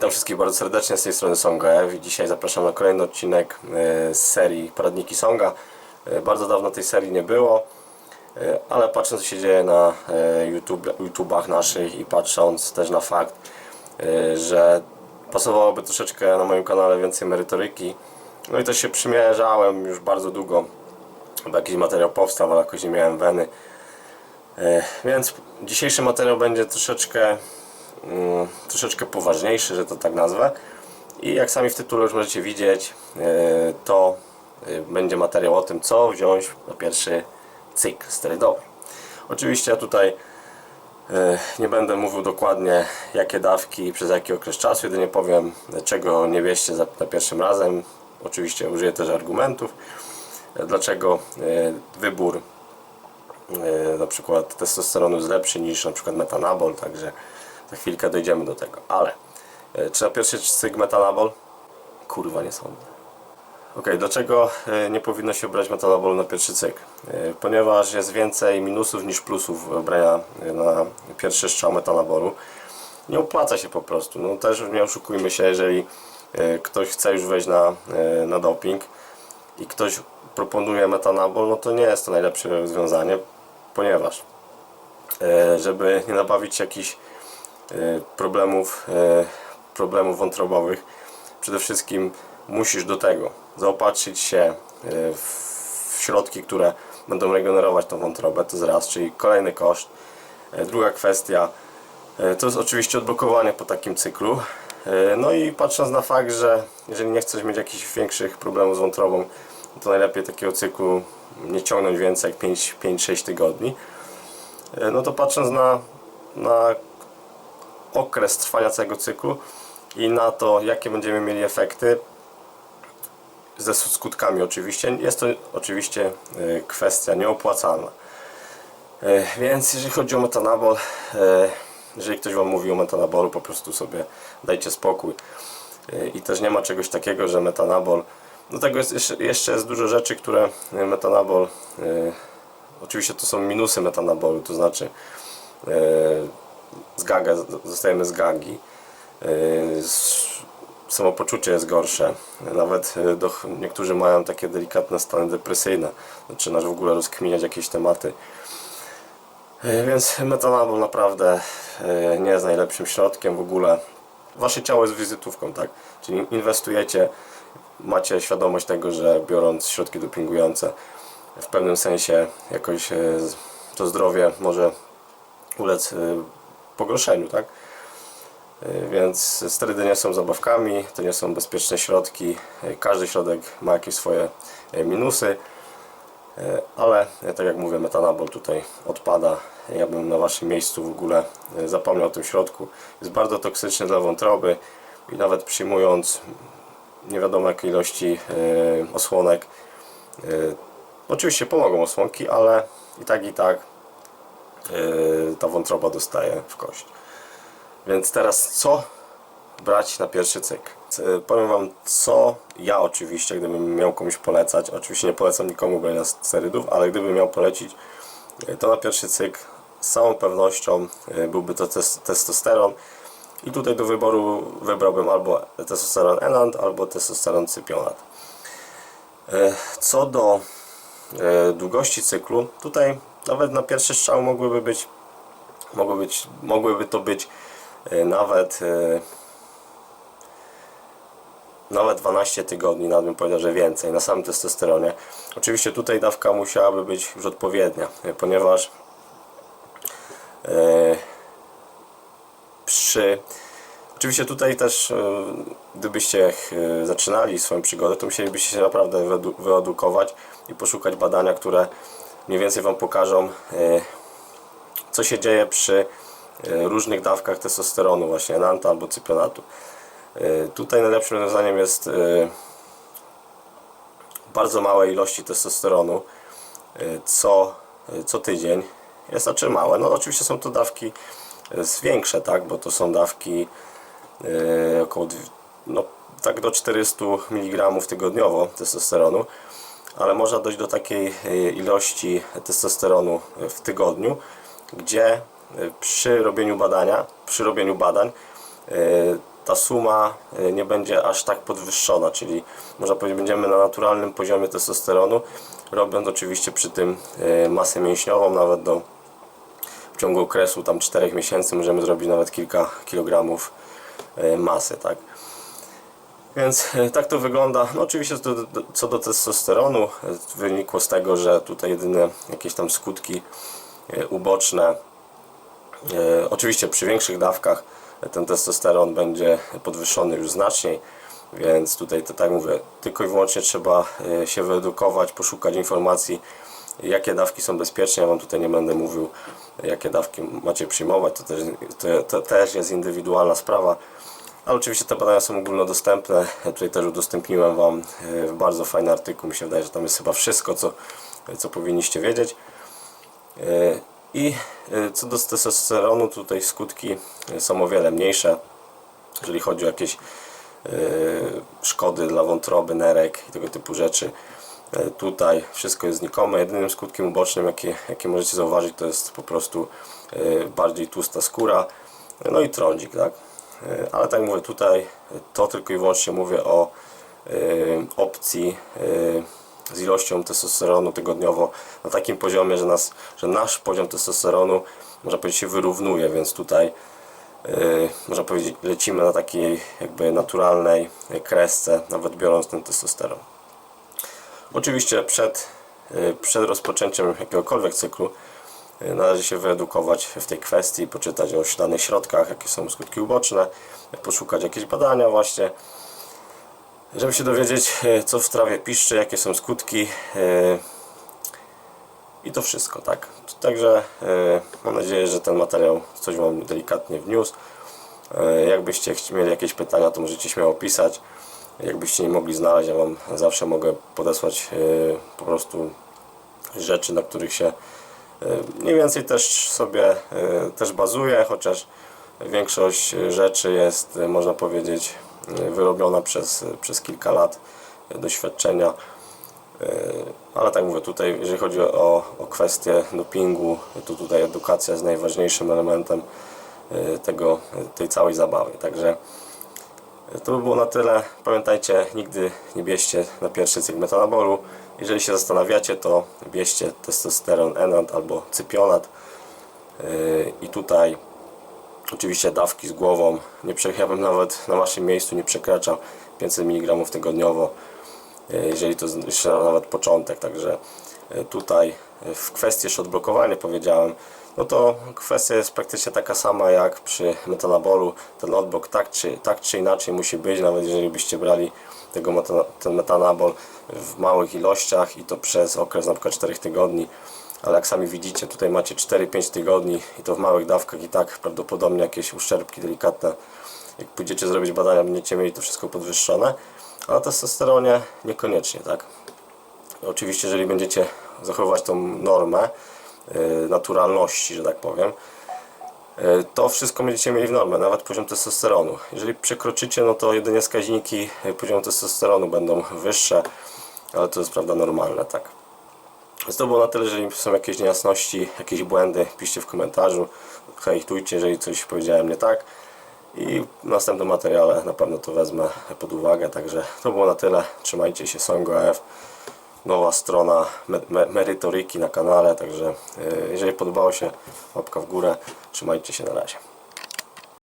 Witam wszystkich bardzo serdecznie z tej strony Songa Ev i dzisiaj zapraszam na kolejny odcinek e, z serii Poradniki Songa. E, Bardzo dawno tej serii nie było, e, ale patrząc co się dzieje na YouTube, YouTubach naszych i patrząc też na fakt, że pasowałoby troszeczkę na moim kanale więcej merytoryki, no i też się przymierzałem już bardzo długo, aby jakiś materiał powstał, ale jakoś nie miałem weny. Więc dzisiejszy materiał będzie troszeczkę troszeczkę poważniejszy, że to tak nazwę. I jak sami w tytule już możecie widzieć, e, to e, będzie materiał o tym, co wziąć na pierwszy cykl sterydowy. Oczywiście ja tutaj nie będę mówił dokładnie jakie dawki przez jaki okres czasu, jedynie powiem czego nie wieście za, za pierwszym razem. Oczywiście użyję też argumentów, dlaczego wybór na przykład testosteronu jest lepszy niż na przykład metanabol, także za chwilkę dojdziemy do tego. Ale e, czy na pierwszy cykl metanabol? Kurwa nie sądzę. Ok, dlaczego e, nie powinno się brać metanabolu na pierwszy cykl? E, Ponieważ jest więcej minusów niż plusów brania e, na pierwszy strzał metanabolu. Nie opłaca się po prostu. No też nie oszukujmy się, jeżeli e, ktoś chce już wejść na, e, na doping i ktoś proponuje metanabol, no to nie jest to najlepsze rozwiązanie, ponieważ e, żeby nie nabawić jakichś e, problemów, e, problemów wątrobowych, przede wszystkim musisz do tego zaopatrzyć się e, w środki, które będą regenerować tą wątrobę, to jest raz, czyli kolejny koszt. E, Druga kwestia e, to jest oczywiście odblokowanie po takim cyklu. E, No i patrząc na fakt, że jeżeli nie chcesz mieć jakichś większych problemów z wątrobą, to najlepiej takiego cyklu nie ciągnąć więcej jak 5-6 tygodni. E, No to patrząc na, na okres trwania całego cyklu i na to, jakie będziemy mieli efekty, ze skutkami oczywiście, jest to oczywiście e, kwestia nieopłacalna. E, Więc jeżeli chodzi o metanabol, e, jeżeli ktoś Wam mówi o metanabolu, po prostu sobie dajcie spokój. I też nie ma czegoś takiego, że metanabol. Do tego jest jeszcze, jest dużo rzeczy, które metanabol. Oczywiście to są minusy metanabolu, to znaczy gaga zostajemy z gagi. S- Samopoczucie jest gorsze. Nawet e, do, niektórzy mają takie delikatne stany depresyjne. Zaczynasz w ogóle rozkminiać jakieś tematy. E, Więc metanabol naprawdę nie jest najlepszym środkiem w ogóle. Wasze ciało jest wizytówką, tak? Czyli inwestujecie, macie świadomość tego, że biorąc środki dopingujące, w pewnym sensie jakoś to zdrowie może ulec pogorszeniu, tak? E, Więc sterydy nie są zabawkami, to nie są bezpieczne środki. E, Każdy środek ma jakieś swoje e, minusy. Ale tak jak mówię, metanabol tutaj odpada. Ja bym na waszym miejscu w ogóle zapomniał o tym środku. Jest bardzo toksyczny dla wątroby i nawet przyjmując nie wiadomo jakiej ilości osłonek, oczywiście pomogą osłonki, ale i tak i tak ta wątroba dostaje w kość. Więc teraz co brać na pierwszy cykl? C- Powiem Wam, co ja oczywiście, gdybym miał komuś polecać, oczywiście nie polecam nikomu brania sterydów, ale gdybym miał polecić, e, to na pierwszy cykl z całą pewnością byłby to tes- testosteron i tutaj do wyboru wybrałbym albo testosteron enant, albo testosteron cypionat. Co do długości cyklu, tutaj nawet na pierwszy strzał mogłyby być, mogły być mogłyby to być e, nawet e, nawet 12 tygodni, nawet bym powiedział, że więcej na samym testosteronie. Oczywiście tutaj dawka musiałaby być już odpowiednia, e, ponieważ przy Oczywiście tutaj też, gdybyście zaczynali swoją przygodę, to musielibyście się naprawdę wyedu- wyedukować i poszukać badania, które mniej więcej Wam pokażą, e, co się dzieje przy e, różnych dawkach testosteronu, właśnie enanta albo cypionatu. E, Tutaj najlepszym rozwiązaniem jest bardzo małe ilości testosteronu co, co tydzień. Jest znaczy małe. No oczywiście są to dawki większe, tak, bo to są dawki około no, tak do 400 mg tygodniowo testosteronu, ale można dojść do takiej e, ilości testosteronu w tygodniu, gdzie e, przy robieniu badania, przy robieniu badań e, ta suma nie będzie aż tak podwyższona, czyli można powiedzieć będziemy na naturalnym poziomie testosteronu, robiąc oczywiście przy tym masę mięśniową, nawet do w ciągu okresu tam 4 miesięcy możemy zrobić nawet kilka kilogramów masy, tak. Więc e, tak to wygląda. No oczywiście co do, co do testosteronu e, wynikło z tego, że tutaj jedyne jakieś tam skutki e, uboczne oczywiście przy większych dawkach ten testosteron będzie podwyższony już znacznie więc tutaj to tak mówię tylko i wyłącznie trzeba się wyedukować, poszukać informacji jakie dawki są bezpieczne. Ja Wam tutaj nie będę mówił jakie dawki macie przyjmować, to też, to, to też jest indywidualna sprawa. Ale oczywiście te badania są ogólnodostępne. Ja tutaj też udostępniłem Wam e, bardzo fajny artykuł. Mi się wydaje, że tam jest chyba wszystko, co, co powinniście wiedzieć. E, I e, co do testosteronu, tutaj skutki e, są o wiele mniejsze, jeżeli chodzi o jakieś e, szkody dla wątroby, nerek i tego typu rzeczy. E, Tutaj wszystko jest znikome. Jedynym skutkiem ubocznym, jakie, jakie możecie zauważyć, to jest po prostu e, bardziej tłusta skóra, no i trądzik, tak? E, Ale tak mówię, tutaj to tylko i wyłącznie mówię o e, opcji e, z ilością testosteronu tygodniowo na takim poziomie, że, nas, że nasz poziom testosteronu można powiedzieć się wyrównuje, więc tutaj można powiedzieć, lecimy na takiej jakby naturalnej kresce, nawet biorąc ten testosteron. Oczywiście przed, przed rozpoczęciem jakiegokolwiek cyklu należy się wyedukować w tej kwestii, poczytać o danych środkach, jakie są skutki uboczne, poszukać jakieś badania właśnie, żeby się dowiedzieć, yy, co w trawie piszczy, jakie są skutki, yy, i to wszystko, tak. Także e, mam nadzieję, że ten materiał coś Wam delikatnie wniósł. E, jakbyście mieli jakieś pytania, to możecie śmiało pisać. Jakbyście nie mogli znaleźć, ja Wam zawsze mogę podesłać e, po prostu rzeczy, na których się e, mniej więcej też sobie e, też bazuję, chociaż większość rzeczy jest, e, można powiedzieć, e, wyrobiona przez, przez kilka lat e, doświadczenia. Ale tak mówię, tutaj jeżeli chodzi o, o kwestię dopingu, to tutaj edukacja jest najważniejszym elementem e, tego, tej całej zabawy. Także e, to by było na tyle. Pamiętajcie, nigdy nie bierzcie na pierwszy cykl metanabolu. Jeżeli się zastanawiacie, to bierzcie testosteron enant albo cypionat. E, I tutaj oczywiście dawki z głową. Nie ja bym nawet na waszym miejscu nie przekraczał 500 mg tygodniowo e, jeżeli to jeszcze nawet początek, także e, tutaj w kwestii jeszcze odblokowania powiedziałem, no to kwestia jest praktycznie taka sama jak przy metanabolu, ten odblok tak czy, tak czy inaczej musi być, nawet jeżeli byście brali tego metana, ten metanabol w małych ilościach i to przez okres na przykład 4 tygodni, ale jak sami widzicie tutaj macie 4-5 tygodni i to w małych dawkach i tak prawdopodobnie jakieś uszczerbki delikatne. Jak pójdziecie zrobić badania, będziecie mieli to wszystko podwyższone, a na testosteronie niekoniecznie, tak? Oczywiście, jeżeli będziecie zachowywać tą normę naturalności, że tak powiem, y, to wszystko będziecie mieli w normę, nawet poziom testosteronu. Jeżeli przekroczycie, no to jedynie wskaźniki y, poziomu testosteronu będą wyższe, ale to jest prawda normalne, tak? Więc to było na tyle, jeżeli są jakieś niejasności, jakieś błędy, piszcie w komentarzu, hejtujcie, jeżeli coś powiedziałem nie tak. I w następnym materiale na pewno to wezmę pod uwagę, także to było na tyle. Trzymajcie się, Songo AF. Nowa strona me me merytoryki na kanale, także yy, jeżeli podobało się, łapka w górę. Trzymajcie się, na razie.